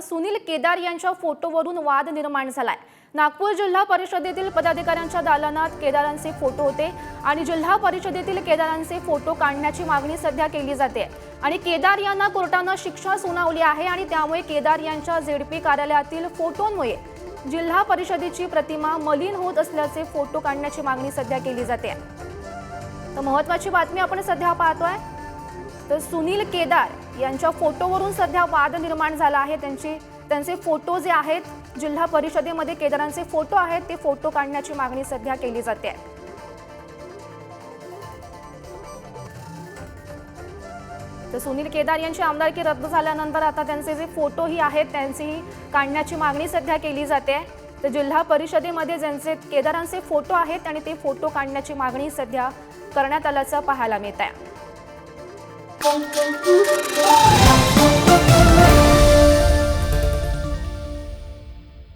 सुनील केदार यांच्या फोटोवरून वाद निर्माण झालाय. नागपूर जिल्हा परिषदेतील पदाधिकाऱ्यांच्या दालनात केदारांचे फोटो होते आणि जिल्हा परिषदेतील केदारांचे फोटो काढण्याची मागणी सध्या केली जाते. आणि केदार यांना कोर्टानं शिक्षा सुनावली आहे आणि त्यामुळे केदार यांच्या झेडपी कार्यालयातील फोटोंमुळे जिल्हा परिषदेची प्रतिमा मलिन होत असल्याचे फोटो काढण्याची मागणी सध्या केली जाते. तर महत्वाची बातमी आपण सध्या पाहतोय. तर सुनील केदार यांच्या फोटोवरून सध्या वाद निर्माण झाला आहे. त्यांची त्यांचे फोटो जे आहेत जिल्हा परिषदेमध्ये केदारांचे फोटो आहेत ते फोटो काढण्याची मागणी सध्या केली जाते. तर सुनील केदार यांची आमदारकी रद्द झाल्यानंतर आता त्यांचे जे फोटोही आहेत त्यांचीही काढण्याची मागणी सध्या केली जाते. तर जिल्हा परिषदेमध्ये ज्यांचे केदारांचे फोटो आहेत आणि ते फोटो काढण्याची मागणी सध्या करण्यात आल्याचं पाहायला मिळत आहे Boom, boom.